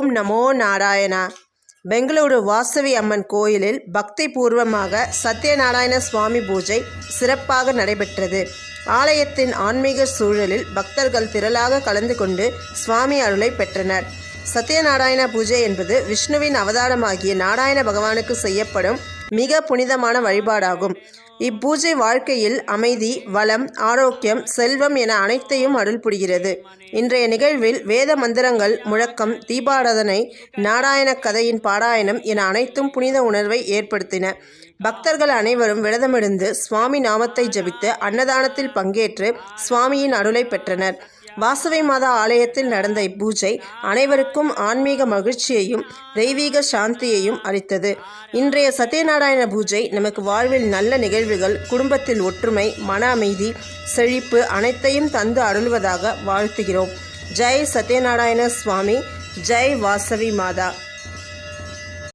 ஓம் நமோ நாராயணா. பெங்களூரு வாசவி அம்மன் கோயிலில் பக்தி பூர்வமாக சத்யநாராயண சுவாமி பூஜை சிறப்பாக நடைபெற்றது. ஆலயத்தின் ஆன்மீக சூழலில் பக்தர்கள் திரளாக கலந்து கொண்டு சுவாமி அருளை பெற்றனர். சத்யநாராயண பூஜை என்பது விஷ்ணுவின் அவதாரமாகிய நாராயண பகவானுக்கு செய்யப்படும் மிக புனிதமான வழிபாடாகும். இப்பூஜை வாழ்க்கையில் அமைதி வளம் ஆரோக்கியம் செல்வம் என அனைத்தையும் அருள் புரிகிறது இன்றைய நிகழ்வில் வேத மந்திரங்கள் முழக்கம் தீபாராதனை நாராயண கதையின் பாராயணம் என அனைத்தும் புனித உணர்வை ஏற்படுத்தின. பக்தர்கள் அனைவரும் விரதமிருந்து சுவாமி நாமத்தை ஜபித்து அன்னதானத்தில் பங்கேற்று சுவாமியின் அருளை பெற்றனர். வாசவி மாதா ஆலயத்தில் நடந்த இப்பூஜை அனைவருக்கும் ஆன்மீக மகிழ்ச்சியையும் தெய்வீக சாந்தியையும் அளித்தது. இன்றைய சத்யநாராயண பூஜை நமக்கு வாழ்வில் நல்ல நிகழ்வுகள் குடும்பத்தில் ஒற்றுமை மன அமைதி செழிப்பு அனைத்தையும் தந்து அருள்வதாக வாழ்த்துகிறோம். ஜெய் சத்யநாராயண சுவாமி ஜெய் வாசவி மாதா.